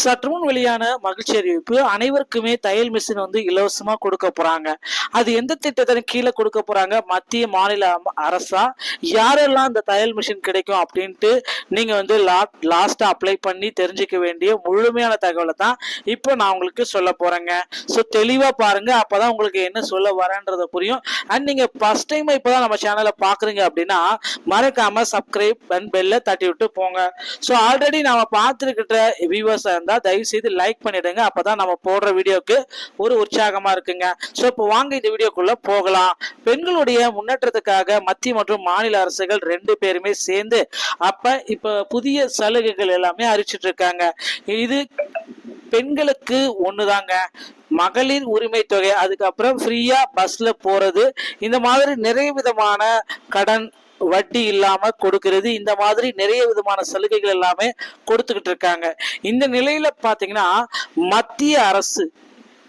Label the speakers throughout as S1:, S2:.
S1: சற்று முன் வெளியான மகிழ்ச்சி அறிவிப்பு அனைவருக்குமே தையல் மிஷின் வந்து இலவசமா கொடுக்க போறாங்க. அது எந்த திட்டத்தின் கீழே கொடுக்க போறாங்க? மத்திய மாநில அரசா? யாரெல்லாம் இந்த தையல் மிஷின் கிடைக்கும் அப்படின்ட்டு நீங்க வந்து லாஸ்டா அப்ளை பண்ணி தெரிஞ்சுக்க வேண்டிய முழுமையான தகவலை தான் இப்போ நான் உங்களுக்கு சொல்ல போறேங்க. ஸோ தெளிவா பாருங்க. அப்பதான் உங்களுக்கு என்ன சொல்ல வரேன்றது புரியும். அண்ட் நீங்க ஃபர்ஸ்ட் டைம் இப்பதான் நம்ம சேனலை பாக்குறீங்க அப்படின்னா மறக்காம சப்ஸ்கிரைப் அண்ட் பெல்ல தட்டி விட்டு போங்க. ஸோ ஆல்ரெடி நாம பார்த்துருக்கிட்ட வியூவர்ஸ் இருந்தால் தயவு செய்து லைக் பண்ணிடுங்க. அப்பதான் நம்ம போடுற வீடியோவுக்கு ஒரு உற்சாகமா இருக்குங்க. ஸோ இப்போ வாங்க இந்த வீடியோக்குள்ளே போகலாம். பெண்களுடைய முன்னேற்றத்துக்காக மத்திய மற்றும் மாநில அரசுகள் ரெண்டு பேருமே சேர்ந்து அப்போ இப்போ புதிய சலுகைகள் எல்லாமே அறிவிச்சிட்டு இருக்காங்க. இது பெண்களுக்கு ஒண்ணுதாங்க. மகளிர் உரிமை தொகை அதுக்கப்புறம் ஃப்ரீயாக பஸ்ஸில் போகிறது இந்த மாதிரி நிறைய விதமான கடன் வட்டி இல்லாம கொடுக்கிறது இந்த மாதிரி நிறைய விதமான சலுகைகள் எல்லாமே கொடுத்துக்கிட்டு இருக்காங்க. இந்த நிலையில பாத்தீங்கன்னா மத்திய அரசு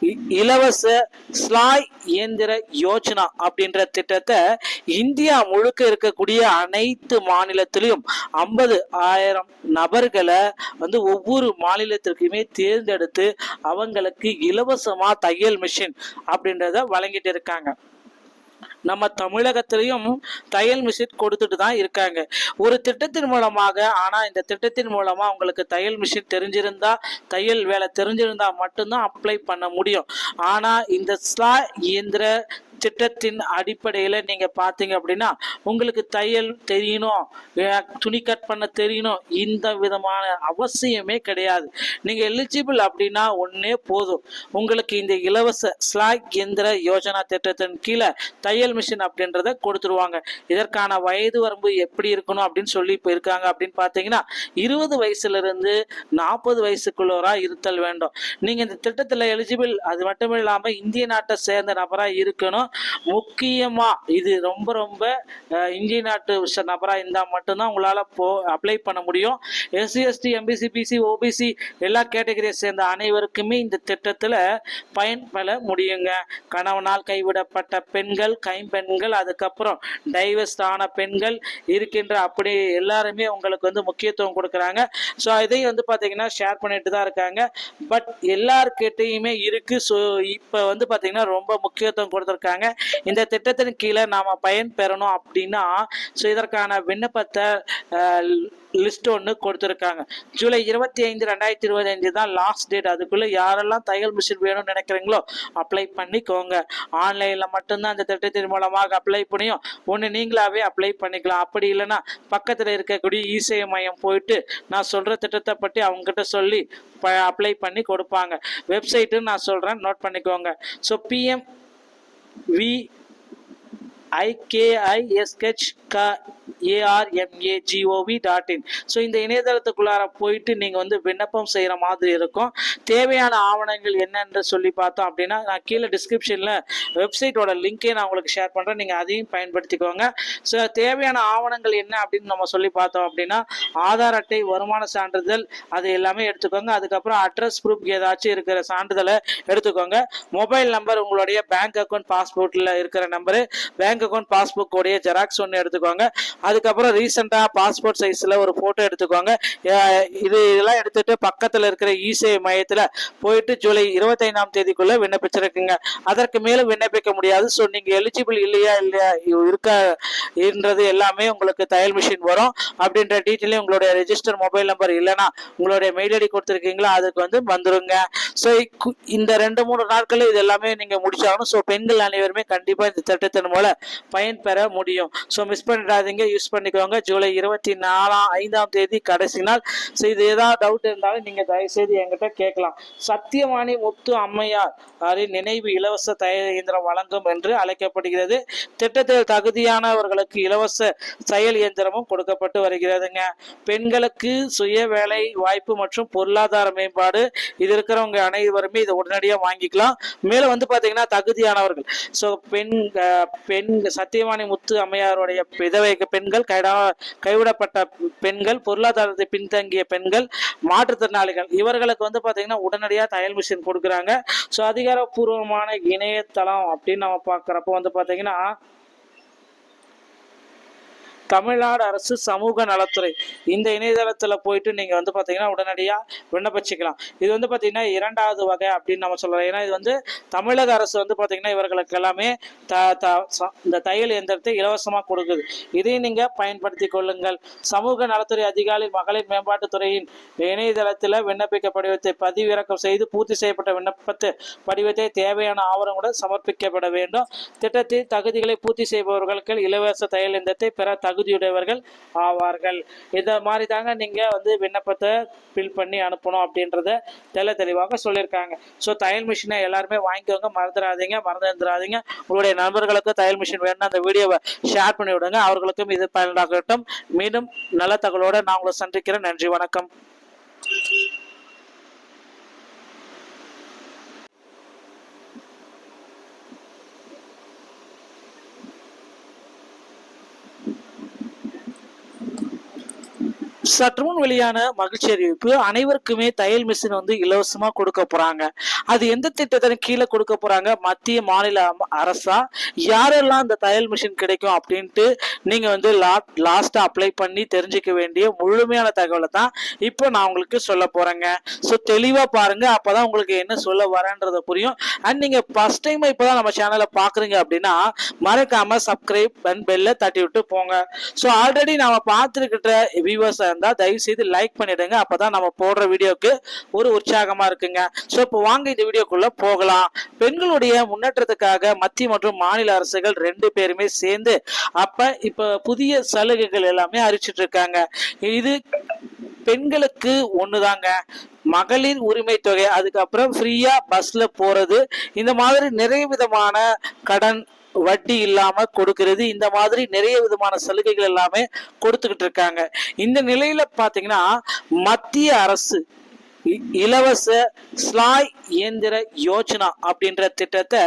S1: இ- இலவச ஸ்லாய் இயந்திர யோஜனா அப்படின்ற திட்டத்தை இந்தியா முழுக்க இருக்கக்கூடிய அனைத்து மாநிலத்திலையும் ஐம்பது ஆயிரம் நபர்களை வந்து ஒவ்வொரு மாநிலத்திற்குமே தேர்ந்தெடுத்து அவங்களுக்கு இலவசமா தையல் மிஷின் அப்படின்றத வழங்கிட்டு இருக்காங்க. நம்ம தமிழகத்திலையும் தையல் மிஷின் கொடுத்துட்டு தான் இருக்காங்க. ஒரு திட்டத்தின் மூலமாக ஆனா இந்த திட்டத்தின் மூலமா உங்களுக்கு தையல் மிஷின் தெரிஞ்சிருந்தா தையல் வேலை தெரிஞ்சிருந்தா மட்டும்தான் அப்ளை பண்ண முடியும். ஆனா இந்த ஸ்லா இயந்திர திட்டத்தின் அடிப்படையில் நீங்கள் பார்த்தீங்க அப்படின்னா உங்களுக்கு தையல் தெரியணும் துணி கட் பண்ண தெரியணும் இந்த விதமான அவசியமே கிடையாது. நீங்கள் எலிஜிபிள் அப்படின்னா ஒன்றே போதும். உங்களுக்கு இந்த இலவச ஸ்லாக் இயந்திர யோஜனா திட்டத்தின் கீழே தையல் மிஷின் அப்படின்றத கொடுத்துருவாங்க. இதற்கான வயது வரம்பு எப்படி இருக்கணும் அப்படின்னு சொல்லி இப்போ இருக்காங்க அப்படின்னு பார்த்தீங்கன்னா இருபது வயசுலேருந்து நாற்பது வயசுக்குள்ளவரா இருத்தல் வேண்டும். நீங்கள் இந்த திட்டத்தில் எலிஜிபிள் அது மட்டும் இல்லாமல் இந்திய நாட்டை சேர்ந்த நபராக இருக்கணும். முக்கியமா இது ரொம்ப ரொம்ப இந்திய நாட்டு ச- நபரா இருந்தா மட்டும்தான் உங்களால போ அப்ளை பண்ண முடியும். SC ST MBC BC OBC எல்லா கேட்டகரியை சேர்ந்த அனைவருக்குமே இந்த திட்டத்துல பயன்பெற முடியுங்க. கணவனால் கைவிடப்பட்ட பெண்கள் கைம்பெண்கள் அதுக்கப்புறம் டைவர்ஸ்ட் ஆன பெண்கள் இருக்கின்ற அப்படி எல்லாருமே உங்களுக்கு வந்து முக்கியத்துவம் கொடுக்குறாங்க. ஸோ இதையும் வந்து பார்த்தீங்கன்னா ஷேர் பண்ணிட்டு தான் இருக்காங்க. பட் எல்லார்கிட்டையுமே இருக்கு. ஸோ இப்போ வந்து பார்த்தீங்கன்னா ரொம்ப முக்கியத்துவம் கொடுத்துருக்காங்க. இந்த திட்டத்தின் கீழே நாம் பயன் பெறணும் அப்படின்னா ஸோ இதற்கான விண்ணப்பத்தை லிஸ்ட் ஒன்று கொடுத்துருக்காங்க. ஜூலை இருபத்தி ஐந்து ரெண்டாயிரத்தி இருபத்தஞ்சு தான் லாஸ்ட் டேட் அதுக்குள்ளே யாரெல்லாம் தையல் மிஷின் வேணும்னு நினைக்கிறீங்களோ அப்ளை பண்ணிக்கோங்க. ஆன்லைனில் மட்டும்தான் அந்த திட்டத்தின் மூலமாக அப்ளை பண்ணியும் ஒன்று நீங்களாகவே அப்ளை பண்ணிக்கலாம். அப்படி இல்லைன்னா பக்கத்தில் இருக்கக்கூடிய இசேவை மையம் போயிட்டு நான் சொல்கிற திட்டத்தை பற்றி அவங்ககிட்ட சொல்லி அப்ளை பண்ணி கொடுப்பாங்க. வெப்சைட்டு நான் சொல்கிறேன் நோட் பண்ணிக்கோங்க. ஸோ பிஎம் Oui, ஐகேஐஎஸ்ஹெச் க ஏஆர்எம்ஏஜிஓவி டாட் இன் ஸோ இந்த இணையதளத்துக்குள்ளார போயிட்டு நீங்கள் வந்து விண்ணப்பம் செய்கிற மாதிரி இருக்கும். தேவையான ஆவணங்கள் என்னென்று சொல்லி பார்த்தோம் அப்படின்னா நான் கீழே டிஸ்கிரிப்ஷனில் வெப்சைட்டோட லிங்க்கே நான் உங்களுக்கு ஷேர் பண்ணுறேன் நீங்கள் அதையும் பயன்படுத்திக்கோங்க. ஸோ தேவையான ஆவணங்கள் என்ன அப்படின்னு நம்ம சொல்லி பார்த்தோம் அப்படின்னா ஆதார் அட்டை வருமான சான்றிதழ் அது எல்லாமே எடுத்துக்கோங்க. அதுக்கப்புறம் அட்ரஸ் ப்ரூஃப் ஏதாச்சும் இருக்கிற சான்றிதழை எடுத்துக்கோங்க. மொபைல் நம்பர் உங்களுடைய பேங்க் அக்கௌண்ட் பாஸ்போர்ட்டில் இருக்கிற நம்பரு பேங்க் அக்கௌண்ட் பாஸ்புக் உடைய ஜெராக்ஸ் ஒன்று எடுத்துக்கோங்க. அதுக்கப்புறம் ரீசெண்டாக பாஸ்போர்ட் சைஸில் ஒரு ஃபோட்டோ எடுத்துக்கோங்க. இது இதெல்லாம் எடுத்துட்டு பக்கத்தில் இருக்கிற இசேவை மையத்தில் போயிட்டு ஜூலை இருபத்தைந்தாம் தேதிக்குள்ளே விண்ணப்பிச்சிருக்குங்க. அதற்கு மேலே விண்ணப்பிக்க முடியாது. ஸோ நீங்கள் எலிஜிபிள் இல்லையா இல்லையா இருக்கா என்றது எல்லாமே உங்களுக்கு தையல் மிஷின் வரும். அப்படின்ற டீட்டெயிலையும் உங்களுடைய ரெஜிஸ்டர் மொபைல் நம்பர் இல்லைன்னா உங்களுடைய மெயில் ஐடி கொடுத்துருக்கீங்களா அதுக்கு வந்து வந்துருங்க. ஸோ இந்த ரெண்டு மூணு நாட்களில் இது எல்லாமே நீங்கள் முடிச்சாகணும். ஸோ பெண்கள் அனைவருமே கண்டிப்பாக இந்த திட்டத்தின் மூலம் பயன்பெற முடியும். ஸோ மிஸ் பண்ணிடாதீங்க யூஸ் பண்ணிக்கோங்க. ஜூலை இருபத்தி நாலாம் ஐந்தாம் தேதி கடைசி நாள். ஸோ இது ஏதாவது டவுட் இருந்தாலும் நீங்கள் தயவுசெய்து என்கிட்ட கேட்கலாம். சத்தியவாணி முத்து அம்மையார் அவரின் நினைவு இலவச தயார் இயந்திரம் வழங்கும் என்று அழைக்கப்படுகிறது. திட்டத்தில் தகுதியானவர்களுக்கு இலவச செயல் இயந்திரமும் கொடுக்கப்பட்டு வருகிறதுங்க. பெண்களுக்கு சுய வேலை வாய்ப்பு மற்றும் பொருளாதார மேம்பாடு இது இருக்கிறவங்க அனைவருமே இதை உடனடியாக வாங்கிக்கலாம். மேலும் வந்து பார்த்தீங்கன்னா தகுதியானவர்கள். ஸோ பெண் பெண் சத்தியவாணி முத்து அம்மையாருடைய விதவை பெண்கள் கைடா கைவிடப்பட்ட பெண்கள் பொருளாதாரத்தை பின்தங்கிய பெண்கள் மாற்றுத்திறனாளிகள். இவர்களுக்கு வந்து பார்த்தீங்கன்னா உடனடியாக தையல் மிஷின் கொடுக்குறாங்க. ஸோ அதிகாரப்பூர்வமான இணையதளம் அப்படின்னு நம்ம பார்க்குறப்ப வந்து பார்த்தீங்கன்னா தமிழ்நாடு அரசு சமூக நலத்துறை. இந்த இணையதளத்தில் போயிட்டு நீங்கள் வந்து பார்த்தீங்கன்னா உடனடியாக விண்ணப்பிச்சுக்கலாம். இது வந்து பார்த்தீங்கன்னா இரண்டாவது வகை அப்படின்னு நம்ம சொல்லலாம். ஏன்னா இது வந்து தமிழக அரசு வந்து பார்த்தீங்கன்னா இவர்களுக்கு எல்லாமே த த ச- இந்த தையல் இயந்திரத்தை இலவசமாக கொடுக்குது. இதையும் நீங்கள் பயன்படுத்தி கொள்ளுங்கள். சமூக நலத்துறை அதிகாரி மகளிர் மேம்பாட்டுத்துறையின் இணையதளத்தில் விண்ணப்பிக்க படிவத்தை பதிவிறக்கம் செய்து பூர்த்தி செய்யப்பட்ட விண்ணப்பத்து படிவத்தை தேவையான ஆவணங்களுடன் சமர்ப்பிக்கப்பட வேண்டும். திட்டத்தின் தகுதிகளை பூர்த்தி செய்பவர்களுக்கு இலவச தையல் இயந்திரத்தை பெற தகுதியுடையவர்கள் ஆவார்கள். இந்த மாதிரி தாங்க நீங்கள் வந்து விண்ணப்பத்தை ஃபில் பண்ணி அனுப்பணும் அப்படின்றத தெள்ள தெளிவாக சொல்லியிருக்காங்க. ஸோ தையல் மிஷினை எல்லாருமே வாங்கிக்கோங்க மறந்துடாதீங்க மறந்துடாதீங்க உங்களுடைய நண்பர்களுக்கு தையல் மிஷின் வேணும்னா அந்த வீடியோவை ஷேர் பண்ணி விடுங்க. அவர்களுக்கும் இது பயனாகட்டும் மீண்டும் நல்ல தகவலோட நான் உங்களை சந்திக்கிறேன். நன்றி வணக்கம். சற்று முன் வெளியான மகிழ்ச்சி அறிவிப்பு அனைவருக்குமே தையல் மிஷின் வந்து இலவசமா கொடுக்க போறாங்க. அது எந்த திட்டத்தின் கீழே கொடுக்க போறாங்க? மத்திய மாநில அரசா? யாரெல்லாம் இந்த தையல் மிஷின் கிடைக்கும் அப்படின்ட்டு நீங்க வந்து லாஸ்டா அப்ளை பண்ணி தெரிஞ்சுக்க வேண்டிய முழுமையான தகவலை தான் இப்போ நான் உங்களுக்கு சொல்ல போறேங்க. ஸோ தெளிவா பாருங்க. அப்பதான் உங்களுக்கு என்ன சொல்ல வரேன்றத புரியும். அண்ட் நீங்க ஃபர்ஸ்ட் டைம் இப்பதான் நம்ம சேனலை பாக்குறீங்க அப்படின்னா மறக்காம சப்ஸ்கிரைப் அண்ட் பெல்ல தட்டி விட்டு போங்க. ஸோ ஆல்ரெடி நாம பார்த்துருக்கிற வியூவர்ஸ் இருந்தால் தயவு செய்து லைக் பண்ணிடுங்க. அப்பதான் நம்ம போடுற வீடியோக்கு ஒரு உற்சாகமா இருக்குங்க. ஸோ இப்போ வாங்க இந்த வீடியோக்குள்ளே போகலாம். பெண்களுடைய முன்னேற்றத்துக்காக மத்திய மற்றும் மாநில அரசுகள் ரெண்டு பேருமே சேர்ந்து அப்ப இப்போ புதிய சலுகைகள் எல்லாமே அறிவிச்சிட்டு இருக்காங்க. இது பெண்களுக்கு ஒண்ணுதாங்க. மகளிர் உரிமை தொகை அதுக்கப்புறம் ஃப்ரீயா பஸ்ல போறது. இந்த மாதிரி நிறைய விதமான கடன் வட்டி இல்லாம கொடுக்கிறது. இந்த மாதிரி நிறைய விதமான சலுகைகள் எல்லாமே கொடுத்துக்கிட்டு இருக்காங்க. இந்த நிலையில பாத்தீங்கன்னா மத்திய அரசு இ- இலவச ஸ்லாய் இயந்திர யோஜனா அப்படின்ற திட்டத்தை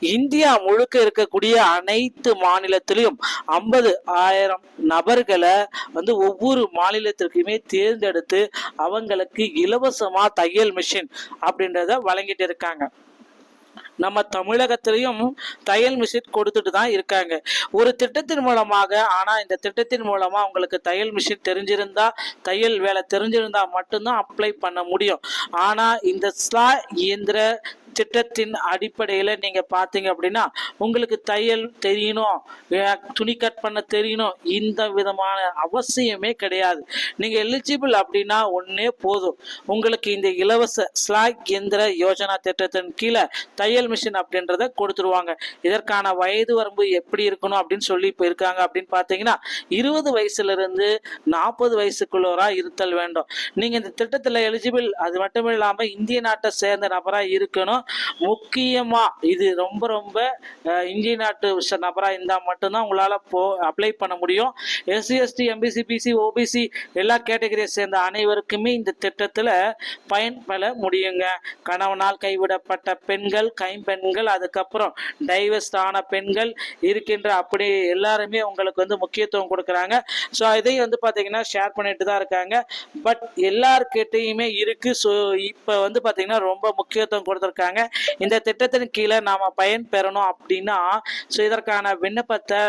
S1: இந்தியா முழுக்க இருக்கக்கூடிய அனைத்து மாநிலத்திலையும் ஐம்பது ஆயிரம் நபர்களை வந்து ஒவ்வொரு மாநிலத்திற்குமே தேர்ந்தெடுத்து அவங்களுக்கு இலவசமா தையல் மிஷின் அப்படின்றத வழங்கிட்டு இருக்காங்க. நம்ம தமிழகத்திலையும் தையல் மிஷின் கொடுத்துட்டு தான் இருக்காங்க. ஒரு திட்டத்தின் மூலமாக ஆனா இந்த திட்டத்தின் மூலமா அவங்களுக்கு தையல் மிஷின் தெரிஞ்சிருந்தா தையல் வேலை தெரிஞ்சிருந்தா மட்டும்தான் அப்ளை பண்ண முடியும். ஆனா இந்த ஸ்லா இயந்திர திட்டத்தின் அடிப்படையில் நீங்கள் பார்த்தீங்க அப்படின்னா உங்களுக்கு தையல் தெரியணும் துணி கட் பண்ண தெரியணும் இந்த விதமான அவசியமே கிடையாது. நீங்கள் எலிஜிபிள் அப்படின்னா ஒன்றே போதும். உங்களுக்கு இந்த இலவச ஸ்லாக் எந்திர யோஜனா திட்டத்தின் கீழே தையல் மிஷின் அப்படின்றத கொடுத்துருவாங்க. இதற்கான வயது வரம்பு எப்படி இருக்கணும் அப்படின்னு சொல்லி இப்போ இருக்காங்க அப்படின்னு பார்த்தீங்கன்னா இருபது வயசுலேருந்து நாற்பது வயசுக்குள்ளவரா இருத்தல் வேண்டும். நீங்கள் இந்த திட்டத்தில் எலிஜிபிள் அது மட்டும் இல்லாமல் இந்திய நாட்டை சேர்ந்த நபராக இருக்கணும். முக்கியமாக இது ரொம்ப ரொம்ப இந்திய நாட்டு விஷ- இருந்தால் மட்டும்தான் உங்களால் போ அப்ளை பண்ண முடியும். SC ST MBC BC OBC எல்லா கேட்டகரியை சேர்ந்த அனைவருக்குமே இந்த திட்டத்தில் பயன்பெற முடியுங்க. கணவனால் கைவிடப்பட்ட பெண்கள் கைம்பெண்கள் அதுக்கப்புறம் டைவர்ஸ்ட் ஆன பெண்கள் இருக்கின்ற அப்படி எல்லாருமே உங்களுக்கு வந்து முக்கியத்துவம் கொடுக்குறாங்க. ஸோ இதையும் வந்து பார்த்தீங்கன்னா ஷேர் பண்ணிட்டு தான் இருக்காங்க. பட் எல்லார்கிட்டையுமே இருக்கு. ஸோ இப்போ வந்து பார்த்தீங்கன்னா ரொம்ப முக்கியத்துவம் கொடுத்துருக்காங்க. இந்த திட்டத்தின் கீழே நாம பயன் பெறணும் அப்படின்னா ஸோ இதற்கான விண்ணப்பத்தை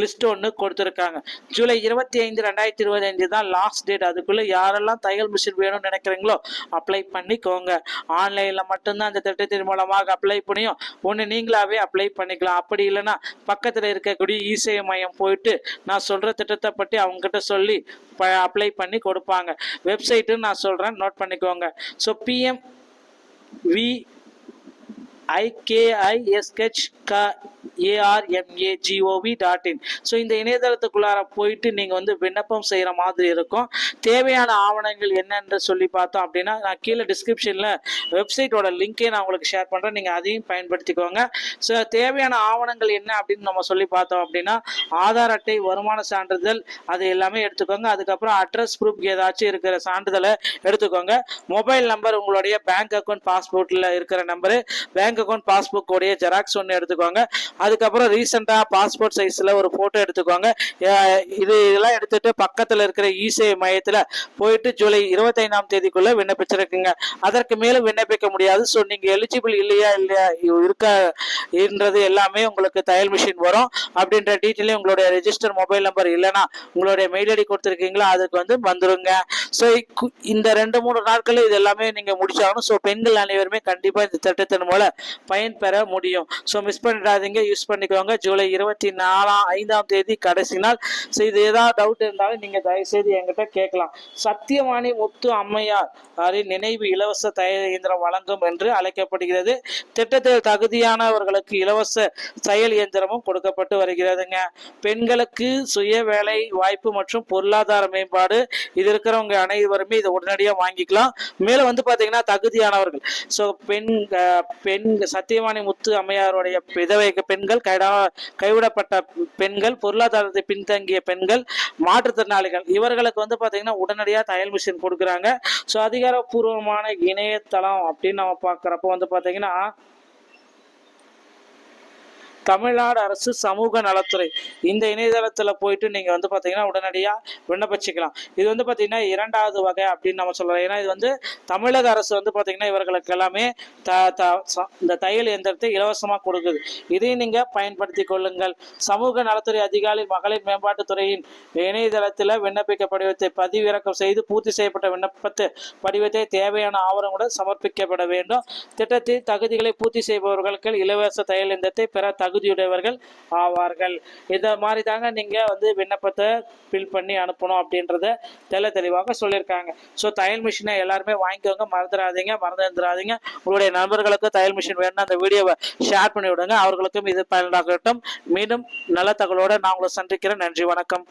S1: லிஸ்ட் ஒன்று கொடுத்துருக்காங்க. ஜூலை இருபத்தி ஐந்து ரெண்டாயிரத்தி இருபத்தஞ்சு தான் லாஸ்ட் டேட் அதுக்குள்ளே யாரெல்லாம் தையல் மிஷின் வேணும்னு நினைக்கிறீங்களோ அப்ளை பண்ணிக்கோங்க. ஆன்லைனில் மட்டும்தான் அந்த திட்டத்தின் மூலமாக அப்ளை பண்ணியும் ஒன்று நீங்களாகவே அப்ளை பண்ணிக்கலாம். அப்படி இல்லைன்னா பக்கத்தில் இருக்கக்கூடிய இசேவை மையம் போயிட்டு நான் சொல்கிற திட்டத்தை பற்றி அவங்ககிட்ட சொல்லி அப்ளை பண்ணி கொடுப்பாங்க. வெப்சைட்டு நான் சொல்கிறேன் நோட் பண்ணிக்கோங்க. ஸோ பிஎம் we வி ஐகேஐஎஸ்கெச் க ஏஆர்எம்ஏஜிஓவி டாட் இன் ஸோ இந்த இணையதளத்துக்குள்ளார போயிட்டு நீங்கள் வந்து விண்ணப்பம் செய்கிற மாதிரி இருக்கும். தேவையான ஆவணங்கள் என்னென்று சொல்லி பார்த்தோம் அப்படின்னா நான் கீழே டிஸ்கிரிப்ஷனில் வெப்சைட்டோட லிங்க்கே நான் உங்களுக்கு ஷேர் பண்ணுறேன் நீங்கள் அதையும் பயன்படுத்திக்கோங்க. ஸோ தேவையான ஆவணங்கள் என்ன அப்படின்னு நம்ம சொல்லி பார்த்தோம் அப்படின்னா ஆதார் அட்டை வருமான சான்றிதழ் அது எல்லாமே எடுத்துக்கோங்க. அதுக்கப்புறம் அட்ரஸ் ப்ரூஃப் ஏதாச்சும் இருக்கிற சான்றிதழை எடுத்துக்கோங்க. மொபைல் நம்பர் உங்களுடைய பேங்க் அக்கௌண்ட் பாஸ்போர்ட்டில் இருக்கிற number bank bank account passbook உடைய ஜெராக்ஸ் ஒன்று எடுத்துக்கோங்க. அதுக்கப்புறம் ரீசெண்டாக பாஸ்போர்ட் சைஸில் ஒரு ஃபோட்டோ எடுத்துக்கோங்க. இது இதெல்லாம் எடுத்துட்டு பக்கத்தில் இருக்கிற இசேவை மையத்தில் போயிட்டு ஜூலை இருபத்தைந்தாம் தேதிக்குள்ளே விண்ணப்பிச்சிருக்குங்க. அதற்கு மேலும் விண்ணப்பிக்க முடியாது. ஸோ நீங்கள் எலிஜிபிள் இல்லையா இல்லையா இருக்கான்றது எல்லாமே உங்களுக்கு தையல் மிஷின் வரும். அப்படின்ற டீட்டெயிலையும் உங்களுடைய ரெஜிஸ்டர் மொபைல் நம்பர் இல்லைன்னா உங்களுடைய மெயில் ஐடி கொடுத்துருக்கீங்களா அதுக்கு வந்து வந்துருங்க. ஸோ இந்த ரெண்டு மூணு நாட்களில் இது எல்லாமே நீங்கள் முடிச்சாகணும். ஸோ பெண்கள் அனைவருமே கண்டிப்பாக இந்த திட்டத்தின் மூலம் பயன்பெற முடியும். ஸோ மிஸ் பண்ணிடாதீங்க யூஸ் பண்ணிக்கோங்க. ஜூலை இருபத்தி நாலாம் ஐந்தாம் தேதி கடைசி நாள். ஸோ இது ஏதாவது டவுட் இருந்தாலும் நீங்கள் தயவுசெய்து என்கிட்ட கேட்கலாம். சத்தியவாணி முத்து அம்மையார் அவரின் நினைவு இலவச தையல் இயந்திரம் வழங்கும் என்று அழைக்கப்படுகிறது. திட்டத்தில் தகுதியானவர்களுக்கு இலவச செயல் இயந்திரமும் கொடுக்கப்பட்டு வருகிறதுங்க. பெண்களுக்கு சுய வேலை வாய்ப்பு மற்றும் பொருளாதார மேம்பாடு இது இருக்கிறவங்க அனைவருமே இதை உடனடியாக வாங்கிக்கலாம். மேலும் வந்து பார்த்தீங்கன்னா தகுதியானவர்கள். ஸோ பெண் பெண் இங்கு சத்தியவாணி முத்து அம்மையாருடைய விதவை பெண்கள் கைடா கைவிடப்பட்ட பெண்கள் பொருளாதாரத்தை பின்தங்கிய பெண்கள் மாற்றுத்திறனாளிகள். இவர்களுக்கு வந்து பார்த்தீங்கன்னா உடனடியாக தையல் மிஷின் கொடுக்குறாங்க. ஸோ அதிகாரப்பூர்வமான இணையதளம் அப்படின்னு நம்ம பார்க்குறப்ப வந்து பார்த்தீங்கன்னா தமிழ்நாடு அரசு சமூக நலத்துறை இந்த இணையதளத்தில் போயிட்டு நீங்கள் வந்து பார்த்தீங்கன்னா உடனடியாக விண்ணப்பிச்சுக்கலாம். இது வந்து பார்த்தீங்கன்னா இரண்டாவது வகை அப்படின்னு நம்ம சொல்லலாம். ஏன்னா இது வந்து தமிழக அரசு வந்து பார்த்தீங்கன்னா இவர்களுக்கு எல்லாமே த த ச- இந்த தையல் இயந்திரத்தை இலவசமாக கொடுக்குது. இதையும் நீங்கள் பயன்படுத்தி கொள்ளுங்கள். சமூக நலத்துறை அதிகாரி மகளிர் மேம்பாட்டுத் துறையின் இணையதளத்தில் விண்ணப்பிக்க படிவத்தை பதிவிறக்கம் செய்து பூர்த்தி செய்யப்பட்ட விண்ணப்பத்து படிவத்தை தேவையான ஆவணங்களுடன் சமர்ப்பிக்கப்பட வேண்டும். திட்டத்தில் தகுதிகளை பூர்த்தி செய்பவர்களுக்கு இலவச தையல் இயந்திரத்தை பெற தகுதி தகுதியுடையவர்கள் ஆவார்கள். இந்த மாதிரி தாங்க நீங்கள் வந்து விண்ணப்பத்தை ஃபில் பண்ணி அனுப்பணும் அப்படின்றத தெள்ள தெளிவாக சொல்லியிருக்காங்க. ஸோ தையல் மிஷினை எல்லாருமே வாங்கிக்கோங்க மறந்துடாதீங்க மறந்துடாதீங்க உங்களுடைய நண்பர்களுக்கு தையல் மிஷின் வேணும்னா அந்த வீடியோவை ஷேர் பண்ணி விடுங்க. அவர்களுக்கும் இது பயனாகட்டும் மீண்டும் நல்ல தகவலோடு நான் உங்களை சந்திக்கிறேன். நன்றி வணக்கம்.